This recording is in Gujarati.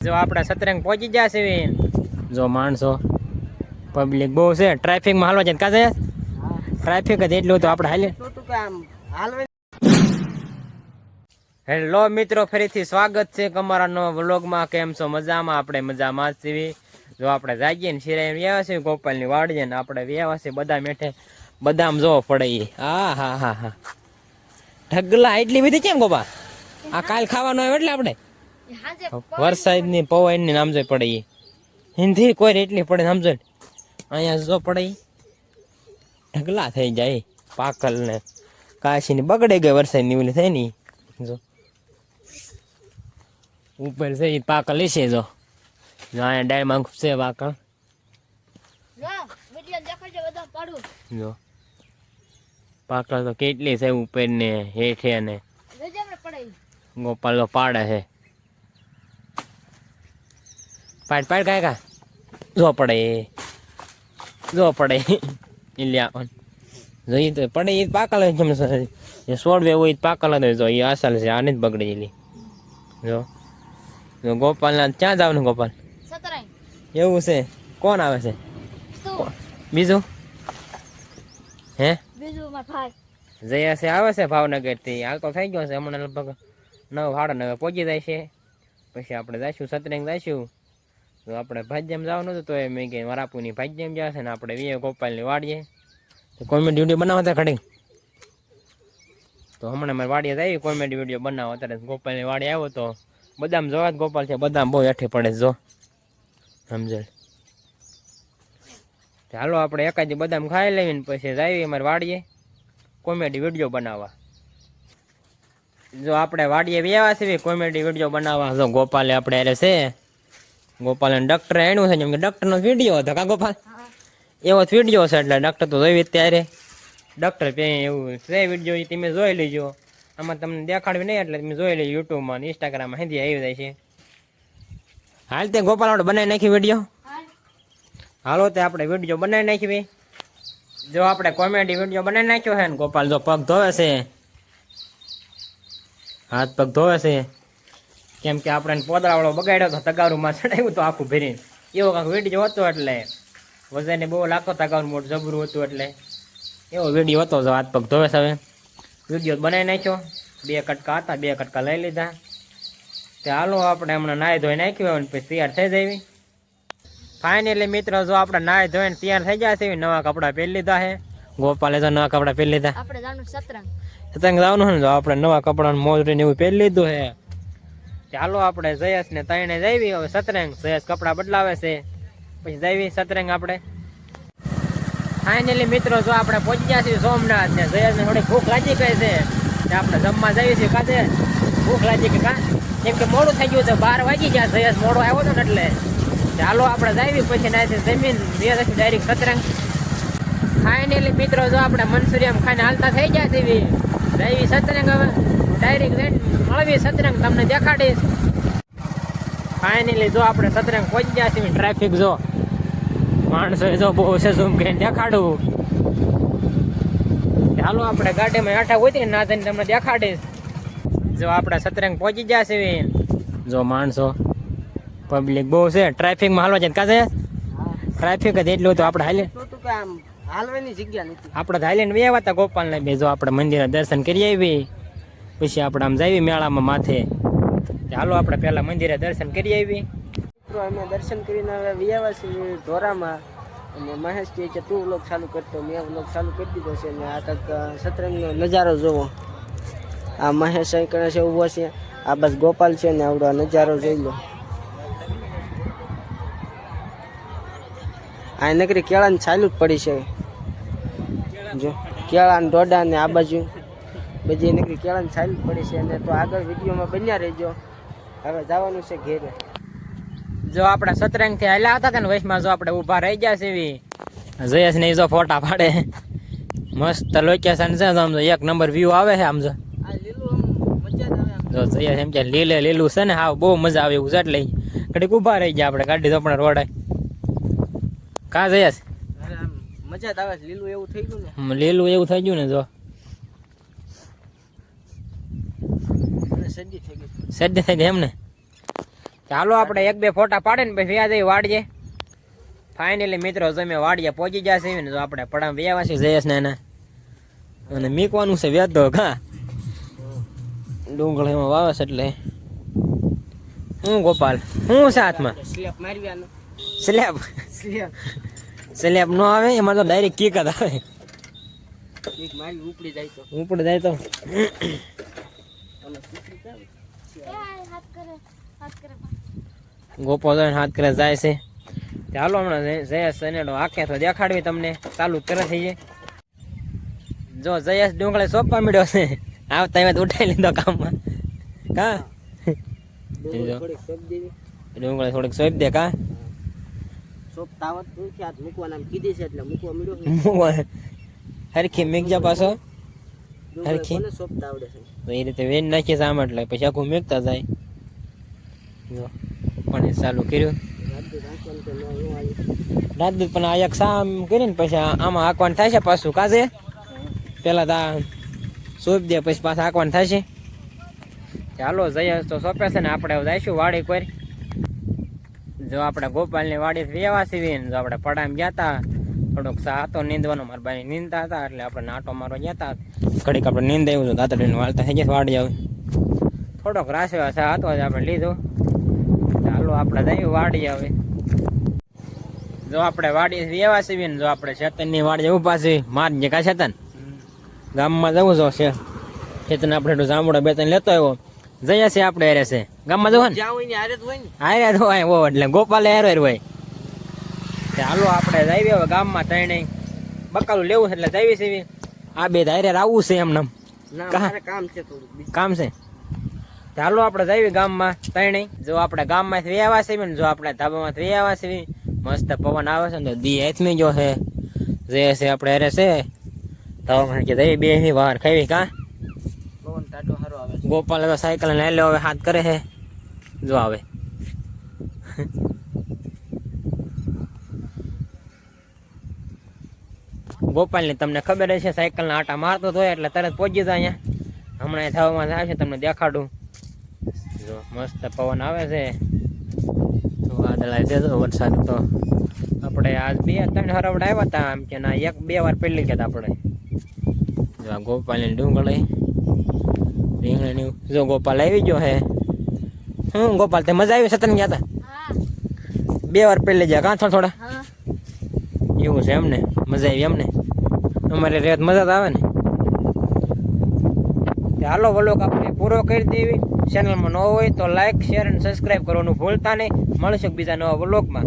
જો આપણે સતરંગ પહોંચી ગયા છે જો માણસો પબ્લિક બહુ છે. ટ્રાફિકમાં હાલવા છે? કાજે ટ્રાફિક જ એટલું તો આપણે હાલે હેલો મિત્રો ફરીથી સ્વાગત છે અમારા નવા વ્લોગમાં. કેમ છો? મજામાં? આપણે મજામાં જ છીએ જો આપણે જાગીએ ને શિરાય વ્યાવા છે ગોપાલની વાડીએ ને આપણે વ્યાવા છે બધા મેઠે બદામ જોવો પડે હા હા હા હા. ઢગલા એટલી બધી કેમ ગોપા? આ કાલ ખાવાનું આવ્યો એટલે આપણે? વરસાદની પવનની નામ જોઈ પડે એ હિન્દી કોઈ એટલી પડે સમજો ને અહીંયા જો પડે ઢગલા થઈ જાય પાકલ ને કાશી ની બગડે ગઈ વરસાદની ઓલી થઈ ની જો. ઉપર છે પાકલ છે જો. જો અહીંયા ડાયમાં છે પાકલ. જો પાકલ તો કેટલી છે ઉપર ને. હેઠે ને ગોપાલ તો પાડે છે. પાડ પાડ કાય કા જો પડે. જો પડે. ઇલ્યા જોઈએ તો પડે એ પાકલ જમશે સોળવે હોય પાકલ જ જો એ અસલ છે આને જ બગડેલી જો. જો ગોપાલ ના ક્યાં જવાનું ગોપાલ? એવું છે. કોણ આવે છે? બીજું? હે? જયા છે આવે છે ભાવનગરથી હાલ તો થઈ ગયો છે હમણાં લગભગ નવ સાડા નવે પહોંચી જાય છે. પછી આપણે જઈશું સતરંગ જઈશું. તો આપણે ભાજ્યમ જવાનું હતું તો એ મેં કે વરાપુની ભાજ્યમ છે ને આપણે વીએ ગોપાલની વાડીએ. તો કોમેડી વીડિયો બનાવવા હતા ખડી તો હમણાં મારે વાડીએ આવી, કોમેડી વીડિયો બનાવો. અત્યારે ગોપાલની વાડી આવ્યો તો, બદામ જોવા જ ગોપાલ છે, બદામ બહુ હેઠે પડે જો. સમજણ? ચાલો આપણે એકાદી બદામ ખાઈ લઈએ ને પછી જઈએ અમારે વાડીએ, કોમેડી વીડિયો બનાવવા. જો આપણે વાડીએ વ્યાવા છે કોમેડી વીડિયો બનાવવા, જો ગોપાલે આપણે અરે છે ગોપાલ ડૉક્ટર એનું છે જેમ કે ડૉક્ટરનો વીડિયો હતો કા ગોપાલ? એવો જ વીડિયો છે એટલે ડૉક્ટર તો જોઈ ત્યારે. ડૉક્ટર પે એવું છે વીડિયો એ તમે જોઈ લેજો. આમાં તમને દેખાડવી નહીં એટલે તમે જોઈ લેજો યુટ્યુબમાં ઇન્સ્ટાગ્રામમાં હિન્દી આવી જાય છે. હાલ તે ગોપાલ આપણે બનાવી નાખી વીડિયો હાલો. તે આપણે વીડિયો બનાવી નાખી જો આપણે કોમેડી વીડિયો બનાવી નાખ્યો છે ને ગોપાલ જો પગ ધોવે છે. હાથ પગ ધોવે છે. કેમ કે આપણે પોદરાવાળો બગાડ્યો તો તગારુમાં ચડાવ્યું તો આખું ભરીને. એવો કાંક વીડિયો હતો એટલે. વજને બહુ લાખો તગારું મોટું જબરું હતું એટલે. એવો વીડિયો હતો હાથ પગ ધોવે હવે. વીડિયો બનાવી નાખ્યો. બે કટકા હતા બે કટકા લઈ લીધા. તે હાલો આપણે હમણાં નાહી ધોઈ નાખ્યું હોય પછી તૈયાર થઈ જવી ફાઇનલી મિત્રો જો આપણે નાહી ધોઈને તૈયાર થઈ ગયા છે નવા કપડાં પહેરી લીધા છે. ગોપાલે તો નવા કપડાં પહેરી લીધા. આપણે જાણું સતરંગ. સતરંગ જવાનું હોય ને આપણે નવા કપડાં મોજરી ને એવું પહેરી લીધું છે. ચાલો આપણે જયેશ ને તઈને જઈવી હવે સતરંગ જયેશ કપડાં બદલાવે છે. પછી જઈવી સતરંગ આપણે. ફાઇનલી મિત્રો, જો આપણે પહોંચી ગયા છીએ સોમનાથ ને જયેશ ને થોડી ભૂખ લાગી ગઈ છે. આપણે જમવા જઈએ છીએ કાંતે ભૂખ લાગી કે કા? કેમ કે મોડું થઈ ગયું છે, બાર વાગી ગયા જયેશ મોડો આવ્યો હતો ને એટલે. ચાલો આપણે જઈવી પછી નાથી જમીન પછી ડાયરેક્ટ સતરંગ. ફાઇનલી મિત્રો, જો આપણે મનસુરિયમ ખાઈને હાલતા થઈ ગયા છીએ. જઈવી સતરંગ હવે ડાયરેક્ટ મળવી સતરંગ તમને દેખાડીશ. ફાઇનલી જો આપણે સતરંગ પહોંચી ગયા છીએ ટ્રાફિક જો. માણસો જો બહુ છે ઝૂમ કરીને દેખાડું ચાલો આપણે ગાડીમાં આઠા હોય ના થઈને તમને દેખાડીશ. જો આપણે સતરંગ પહોંચી ગયા છીએ. જો માણસો પબ્લિક બહુ છે. ટ્રાફિકમાં હાલવા છે? કાજે ટ્રાફિક જ એટલું તો આપણે હાલે હાલવાની જગ્યા નથી. આપણે થાઈલેન્ડ વે આવ્યા હતા ગોપાલને બે જો આપણે મંદિરના દર્શન કરી આવી પછી આપણે આમ જઈએ મેળામાં માથે. ચાલો આપણે પહેલા મંદિરે દર્શન કરી આવી મિત્રો અમે દર્શન કરીને હવે વ્યાવા છીએ ધોરામાં. અને મહેશ કહે કે તું વ્લોગ ચાલુ કરતો મેં વ્લોગ ચાલુ કરી દીધો છે. અને આ કંઈક સતરંગનો નજારો જોવો. આ મહેશ અહીં કરે છે ઊભો છે. આ બસ ગોપાલ છે ને આવડો નજારો જોઈ લો. આ નકરી કેળાની છાલું જ પડી છે. જો કેળા ને દોડા ને આ બાજુ. બધી નકરી કેળાની છાલું જ પડી છે અને તો આગળ વિડીયોમાં બન્યા રહેજો. હવે જવાનું છે ઘેરે. જો આપણે સતરંગથી હાલ્યા હતા ને વચમાં જો આપણે ઊભા રહી ગયા છીએ જયેશ ને જો ફોટા પાડે. મસ્ત લોકેશન છે આમ એક નંબર વ્યૂ આવે છે આમ જો. જયેશ એમ કે લીલે લીલું છે ને હા બહુ મજા આવે એવું છે એટલે ઘડીક ઊભા રહી ગયા આપણે ગાડી તો આપણે રોડ. કા અરે આમ મજા આવે છે. લીલું એવું થઈ ગયું ને? લીલું એવું થઈ ગયું ને જો. સજ્જી સડી થઈ ગઈ સજ્જ થઈ ગઈ એમ ને? ચાલો આપણે એક બે ફોટા પાડે ને પછી વ્યાજ વાડીએ. ફાઇનલી મિત્રો તમે વાડીએ પહોંચી જશે ને જો આપણે પડામ વ્યાવા છે જયેશ ને એના. અને મીકવાનું છે વ્યાજ તો કા ડુંગળીમાં વાવે છે એટલે. હું ગોપાલ હું છે હાથમાં? સ્લેપ મારવાનો સ્લેબ. સ્લેબ. નો આવે એમાં તો ડાયરેક્ટ કિક જ આવે. એક મારી ઉપડી જાય તો. ઉપડી જાય તો. ગોપો જોઈને હાથ કરે જાય છે. ચાલો હમણાં જય- જયેશ સનેડો આખે તો દેખાડવી તમને. ચાલુ કરે થઈ જાય જો જયેશ ડુંગળે સોંપવા મળ્યો છે. આવતા એમાં ઉઠાઈ લીધો કામમાં. કા? ડુંગળે થોડીક સોંપ દે કા? સોપ તાવત મૂકવાના કીધી છે એટલે મૂકવા મળ્યો હરખી મેઘજા પાછો? હરખી. કોને સોપતા આવડે છે. તો એ રીતે વેન નાખીએ આમ એટલે પછી આખું મેઘતા જાય. જો પાણી ચાલુ કર્યું. રાજદૂત પણ આ એક સામ કરીને પછી આમાં હાંકવાનું થાય છે પાછું કાજે પેલા તો સોંપ દે પછી પાછા હાંકવાનું થાય છે. ચાલો જઈએ તો સોંપે છે ને આપણે જઈશું વાડી કોઈ જો આપણે ગોપાલની વાડી વેવા સીવી ને જો આપણે પડામ ગયા હતા થોડોક સા હતો નીંદવાનો, મારા ભાઈ નીંદતા હતા, એટલે આપણે નાટો મારવા ગયા હતા ઘડીક આપણે નીંદ આવ્યું હતું દાતડીને વાળતા થઈ ગયા વાડી આવે. થોડોક રાસવા સા હતો જ આપણે લીધો. ચાલો આપણે જઈએ વાડી આવે જો આપણે વાડી સીવી ને જો આપણે ચેતનની વાડી ઊભા છે. માર જે કા ચેતન ગામમાં જવું જો છે. ચેતન આપણે જામડો બે ત્રણ લેતો આવ્યો. જઈએ છીએ આપણે એરે છે. ગામમાં જવાનું હારે જ હોય તો ઓ એટલે ગોપાલે હારે હોય. ચાલો આપણે જઈએ હવે ગામમાં ત્રણે બકાલું લેવું છે એટલે જઈએ છીએ. આ બે ધારે આવવું છે એમને કામ છે કામ છે? ચાલો આપણે જઈએ ગામમાં ત્રણે જો આપણે ગામમાંથી વ્યાવા છે ને જો આપણે ધાબામાંથી વ્યાવા છે મસ્ત પવન આવે છે ને તો દી હાથમી જો છે. જે છે આપણે અરે છે. ધાબામાં કે જઈએ બે વાર ખાવી કા? ગોપાલ તો સાયકલ ને લે હવે હાથ કરે છે. જો આવે. ગોપાલની તમને ખબર હશે સાયકલ ના આટા મારતો હતો એટલે તરત પહોંચી જાય અહીંયા. હમણાં થવામાં થાય છે તમને દેખાડું. જો, મસ્ત પવન આવે છે. તો વાદળ આવી દેજો વરસાદ તો. આપણે આજ બે, ત્રણ હરવડ આવ્યા હતા, આમ કે ના, એક બે વાર પેલી ગયા આપણે. જો, આ ગોપાલની ડુંગળી, રીંગણીની. જો, ગોપાલ આવી ગયો હે. હું ગોપાલ તે મજા આવી સતન ગયા હતા બે વાર પહેલી ગયા કાં થોડા થોડા? એવું છે એમને મજા આવી એમને. અમારે રેત મજા તો આવે ને. હાલો વલોક આપણે પૂરો કરી દેવી. ચેનલમાં ન હોય તો લાઈક શેર અને સબસ્ક્રાઈબ કરવાનું ભૂલતા નહીં. મળશું બીજા નવા વ્લોગમાં